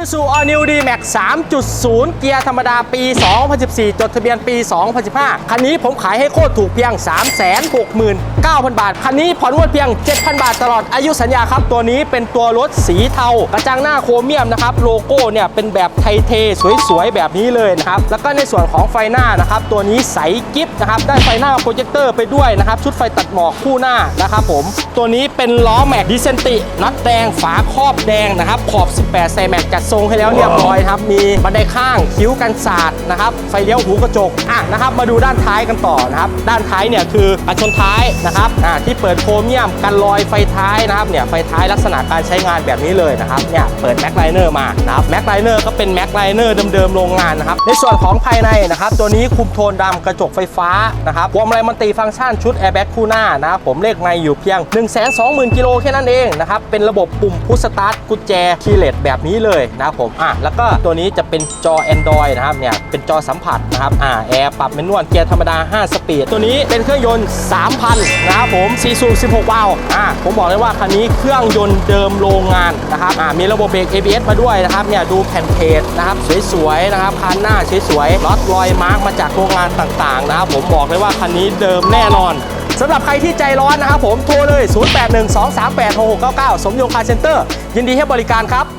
u s u All New D Max 3.0 เกียร์ธรรมดาปี 2014 จดทะเบียนปี 2015 คันนี้ผมขายให้โคตรถูกเพียง 369,000 บาท คันนี้ผ่อนงวดเพียง 7,000 บาทตลอดอายุสัญญาครับ ตัวนี้เป็นตัวรถสีเทา กระจังหน้าโครเมียมนะครับ โลโก้เนี่ยเป็นแบบไทเท สวยๆ แบบนี้เลยนะครับ แล้วก็ในส่วนของไฟหน้านะครับ ตัวนี้ใสกิฟนะครับ ได้ไฟหน้าโปรเจคเตอร์ไปด้วยนะครับ ชุดไฟตัดหมอกคู่หน้านะครับผม ตัวนี้เป็นล้อแม็กดิเซนติน็อตแดง ฝาครอบแดงนะครับ ขอบ 18ใส่แม็กจัดทรงให้แล้วเรียบร้อยครับ มีบันไดข้างคิ้วกันศาสตร์นะครับ ไฟเลี้ยวหูกระจกอะนะครับ มาดูด้านท้ายกันต่อนะครับ ด้านท้ายเนี่ยคือกันชนท้ายนะครับอ่าที่เปิดโครเมียมกันรอยไฟท้ายนะครับเนี่ยไฟท้ายลักษณะการใช้งานแบบนี้เลยนะครับเนี่ยเปิดแม็กไลเนอร์มานะครับแม็กไลเนอร์ก็เป็นแม็กไลเนอร์เดิมๆโรงงานนะครับในส่วนของภายในนะครับตัวนี้คุมโทนดำกระจกไฟฟ้านะครับวงมาลัยมันติฟังก์ชันชุดแอร์แบ็กคู่หน้านะครับผมเลขไม่อยู่เพียง 1 2 0 0 0 0กิโลแค่นั้นเองนะครับเป็นระบบปุ่มพุชสตาร์ทกุญแจคีย์เลสแบบนี้เลยนะครับผมอะแล้วก็ตัวนี้จะเป็นจอ Android นะครับเนี่ยเป็นจอสัมผัสนะครับอ่าแอร์ปรับเมนวลเกียร์ธรรมดา 5 สปีด ตัวนี้เป็นเครื่องยนต์ 3,000 นะครับผม4สูบ16วาล์วอ่าผมบอกเลยว่าคันนี้เครื่องยนต์เดิมโรงงานนะครับอ่ามีระบบเบรก ABS มาด้วยนะครับเนี่ยดูแผ่นเพจนะครับสวยๆนะครับคันหน้าสวยๆล็อตรอยมาร์กมาจากโรงงานต่างๆนะครับผมบอกเลยว่าคันนี้เดิมแน่นอนสำหรับใครที่ใจร้อนนะครับผมโทรเลย 0812386699 สมยงคาร์เซ็นเตอร์ ยินดีให้บริการครับ